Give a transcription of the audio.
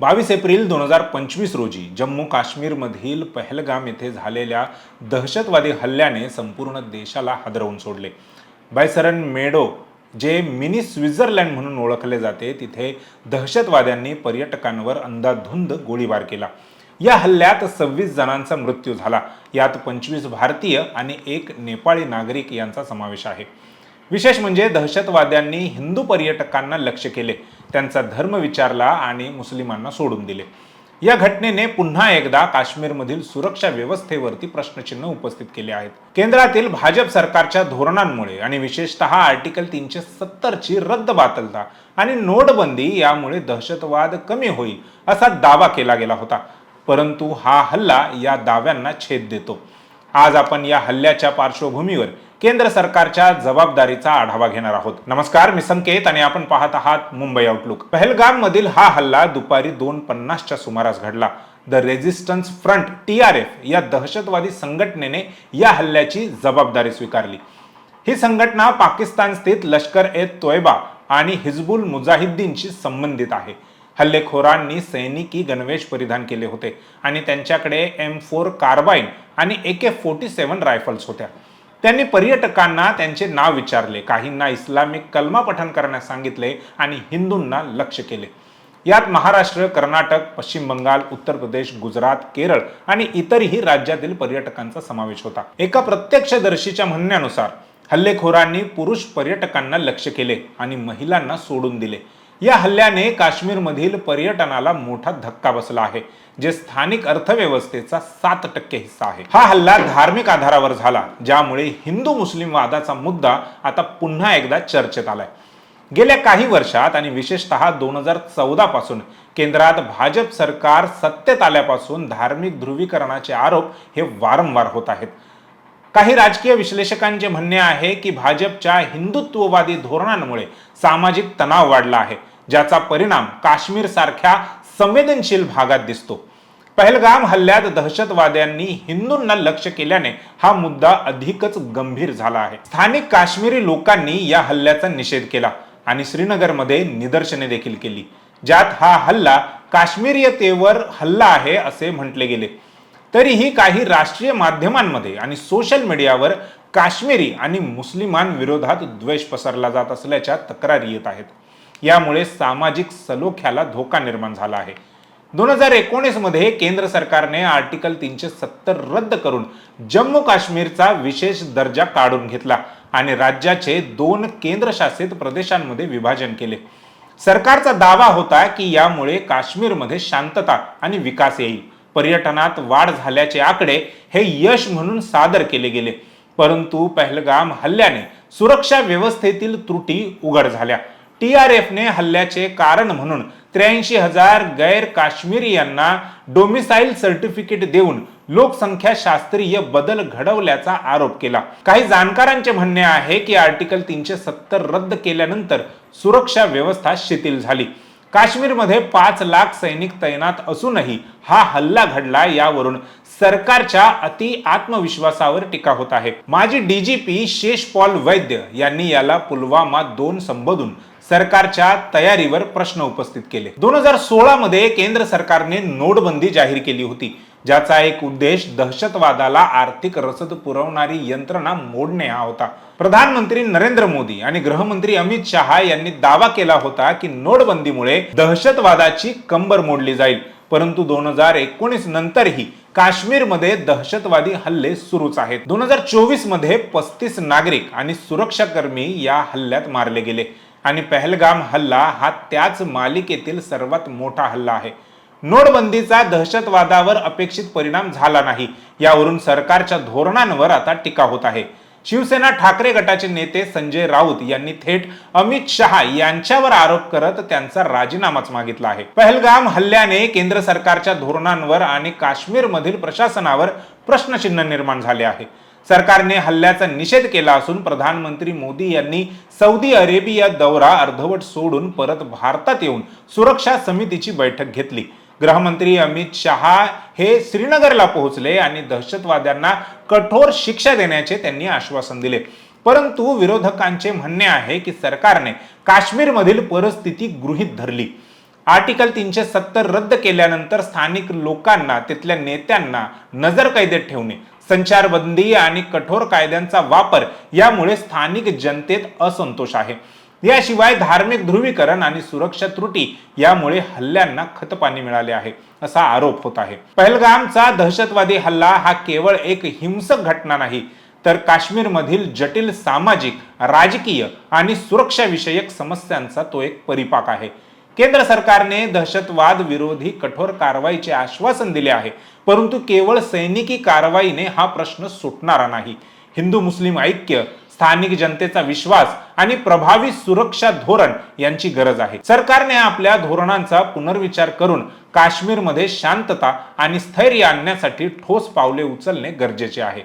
बावीस एप्रिल दोन हजार पंचवीस रोजी जम्मू काश्मीरमधील पहलगाम येथे झालेल्या दहशतवादी हल्ल्याने संपूर्ण देशाला हादरवून सोडले. बायसरन मेडो जे मिनी स्वित्झर्लंड म्हणून ओळखले जाते तिथे दहशतवाद्यांनी पर्यटकांवर अंधाधुंद गोळीबार केला. या हल्ल्यात सव्वीस जणांचा मृत्यू झाला. यात पंचवीस भारतीय आणि एक नेपाळी नागरिक यांचा समावेश आहे. विशेष म्हणजे दहशतवाद्यांनी हिंदू पर्यटकांना लक्ष केले. त्यांचा धर्म विचारला आणि मुस्लिमांना सोडून दिले. या घटनेने पुन्हा एकदा काश्मीरमधील सुरक्षा व्यवस्थेवरती प्रश्नचिन्ह उपस्थित केले आहेत. केंद्रातील भाजप सरकारच्या धोरणांमुळे आणि विशेषतः आर्टिकल तीनशे सत्तरची रद्दबातलता आणि नोटबंदी यामुळे दहशतवाद कमी होईल असा दावा केला गेला होता. परंतु हा हल्ला या दाव्यांना छेद देतो. आज आपण या हल्ल्याच्या पार्श्वभूमीवर केंद्र सरकारच्या जबाबदारीचा आढावा घेणार आहोत. नमस्कार मी संकेत आणि आपण पाहत आहात मुंबई आउटलुक पहलगाम मधील हा हल्ला दुपारी दोन पन्नासच्या सुमारास घडला. The resistance front T R F या दहशतवादी संघटनेने या हल्ल्याची जबाबदारी स्वीकारली. ही संघटना पाकिस्तान स्थित लष्कर ए तोयबा आणि हिजबुल मुजाहिद्दीनशी संबंधित आहे. हल्लेखोरांनी सैनिकी गणवेश परिधान केले होते आणि त्यांच्याकडे एम फोर कार्बाईन आणि ए के फोर्टी सेवन रायफल्स होत्या. त्यांनी पर्यटकांना त्यांचे नाव विचारले. काहींना इस्लामिक कलमा पठण करण्यास सांगितले आणि हिंदूंना लक्ष केले. यात महाराष्ट्र कर्नाटक पश्चिम बंगाल उत्तर प्रदेश गुजरात केरळ आणि इतरही राज्यातील पर्यटकांचा समावेश होता. एका प्रत्यक्षदर्शीच्या म्हणण्यानुसार हल्लेखोरांनी पुरुष पर्यटकांना लक्ष केले आणि महिलांना सोडून दिले. या हल्ल्याने काश्मीरमधील पर्यटनाला मोठा धक्का बसला आहे जे स्थानिक अर्थव्यवस्थेचा सात टक्के हिस्सा आहे. हा हल्ला धार्मिक आधारावर झाला ज्यामुळे हिंदू मुस्लिम वादाचा मुद्दा आता पुन्हा एकदा चर्चेत आलाय. गेल्या काही वर्षात आणि विशेषतः दोन हजार चौदा पासून केंद्रात भाजप सरकार सत्तेत आल्यापासून धार्मिक ध्रुवीकरणाचे आरोप हे वारंवार होत आहेत. काही राजकीय विश्लेषकांचे म्हणणे आहे की भाजपच्या हिंदुत्ववादी धोरणांमुळे सामाजिक तणाव वाढला आहे ज्याचा परिणाम काश्मीर सारख्या संवेदनशील भागात दिसतो. पहलगाम हल्ल्यात दहशतवाद्यांनी हिंदूंना लक्ष केल्याने हा मुद्दा अधिकच गंभीर झाला आहे. स्थानिक काश्मीरी लोकांनी या हल्ल्याचा निषेध केला आणि श्रीनगरमध्ये निदर्शने देखील केली ज्यात हा हल्ला काश्मीरीयतेवर हल्ला आहे असे म्हटले गेले. तरीही काही राष्ट्रीय माध्यमांमध्ये आणि सोशल मीडियावर काश्मीरी आणि मुस्लिमांविरोधात द्वेष पसरला जात असल्याच्या तक्रारी येत आहेत. यामुळे सामाजिक सलोख्याला धोका निर्माण झाला आहे. दोन हजार एकोणीसमध्ये केंद्र सरकारने आर्टिकल तीनशे सत्तर रद्द करून जम्मू काश्मीरचा विशेष दर्जा काढून घेतला आणि राज्याचे दोन केंद्रशासित प्रदेशांमध्ये विभाजन केले. सरकारचा दावा होता की यामुळे काश्मीरमध्ये शांतता आणि विकास येईल. पर्यटनात वाढ झाल्याचे आकडे हे यश म्हणून सादर केले गेले. परंतु पहलगाम हल्ल्याने सुरक्षा व्यवस्थेतील त्रुटी उघड झाल्या. टी आर एफने हल्ल्याचे कारण म्हणून त्र्याऐंशी हजार गैर काश्मीरियांना डोमिसाईल सर्टिफिकेट देऊन लोकसंख्या शास्त्रीय बदल घडवल्याचा आरोप केला. काही जाणकारांचे म्हणणे आहे की आर्टिकल तीनशे सत्तर रद्द केल्यानंतर सुरक्षा व्यवस्था शिथिल झाली. काश्मीरमध्ये पाच लाख सैनिक तैनात असूनही हा हल्ला घडला यावरून सरकारच्या अति आत्मविश्वासावर टीका होत आहे. माजी डीजीपी शेष पॉल वैद्य यांनी याला पुलवामा दोन संबोधून सरकारच्या तयारीवर प्रश्न उपस्थित केले. दोन हजार सोळा मध्ये केंद्र सरकारने नोटबंदी जाहीर केली होती. ज्याचा एक उद्देश दहशतवादाला आर्थिक रसद पुरवणारी यंत्रणा मोडणे हा होता. प्रधानमंत्री नरेंद्र मोदी आणि गृहमंत्री अमित शहा यांनी दावा केला होता की नोटबंदीमुळे दहशतवादाची कंबर मोडली जाईल. परंतु दोन हजार एकोणीस नंतरही काश्मीरमध्ये दहशतवादी हल्ले सुरूच आहेत. दोन हजार चोवीसमध्ये पस्तीस नागरिक आणि सुरक्षाकर्मी या हल्ल्यात मारले गेले. आणि पहलगाम हल्ला हा त्याच मालिकेतील सर्वात मोठा हल्ला आहे. नोटबंदीचा दहशतवादावर अपेक्षित परिणाम झाला नाही. यावरून सरकारच्या धोरणांवर आता टीका होत आहे. शिवसेना ठाकरे गटाचे नेते संजय राऊत यांनी थेट अमित शहा यांच्यावर आरोप करत त्यांचा राजीनामाच मागितला आहे. पहलगाम हल्ल्याने केंद्र सरकारच्या धोरणांवर आणि काश्मीरमधील प्रशासनावर प्रश्नचिन्ह निर्माण झाले आहे. सरकारने हल्ल्याचा निषेध केला असून प्रधानमंत्री मोदी यांनी सौदी अरेबिया दौरा अर्धवट सोडून परत भारतात येऊन सुरक्षा समितीची बैठक घेतली. गृहमंत्री अमित शहा हे श्रीनगरला पोहोचले आणि दहशतवाद्यांना कठोर शिक्षा देण्याचे त्यांनी आश्वासन दिले. परंतु विरोधकांचे म्हणणे आहे की सरकारने काश्मीरमधील परिस्थिती गृहीत धरली. आर्टिकल तीनशे सत्तर रद्द केल्यानंतर स्थानिक लोकांना तिथल्या नेत्यांना नजरकैदेत ठेवणे संचारबंदी आणि कठोर कायद्यांचा वापर यामुळे स्थानिक जनतेत असंतोष आहे. याशिवाय धार्मिक ध्रुवीकरण आणि सुरक्षा त्रुटी यामुळे हल्ल्यांना खतपाणी मिळाले आहे असा आरोप होत आहे. पहलगामचा दहशतवादी हल्ला हा केवळ एक हिंसक घटना नाही तर काश्मीरमधील जटिल सामाजिक राजकीय आणि सुरक्षा विषयक समस्यांचा तो एक परिपाक आहे. केंद्र सरकारने दहशतवाद विरोधी कठोर कारवाईचे आश्वासन दिले आहे परंतु केवळ सैनिकी कारवाईने हा प्रश्न सुटणारा नाही. हिंदू मुस्लिम ऐक्य स्थानिक जनतेचा विश्वास आणि प्रभावी सुरक्षा धोरण यांची गरज आहे. सरकारने आपल्या धोरणांचा पुनर्विचार करून काश्मीरमध्ये शांतता आणि स्थैर्य आणण्यासाठी ठोस पावले उचलणे गरजेचे आहे.